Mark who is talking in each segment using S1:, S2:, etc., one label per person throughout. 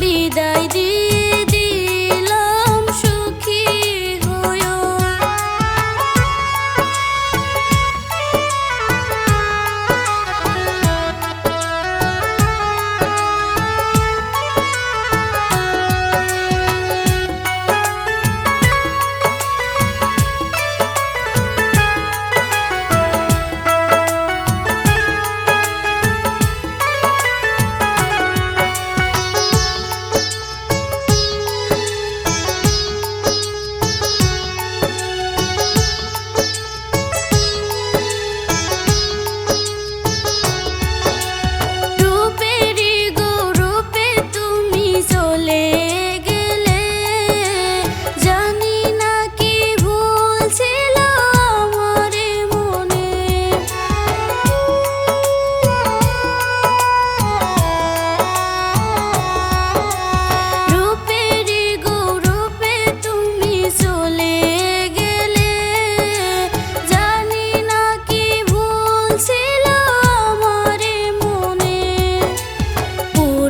S1: বিদায় দিয়ে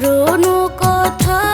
S1: পুরনো কথা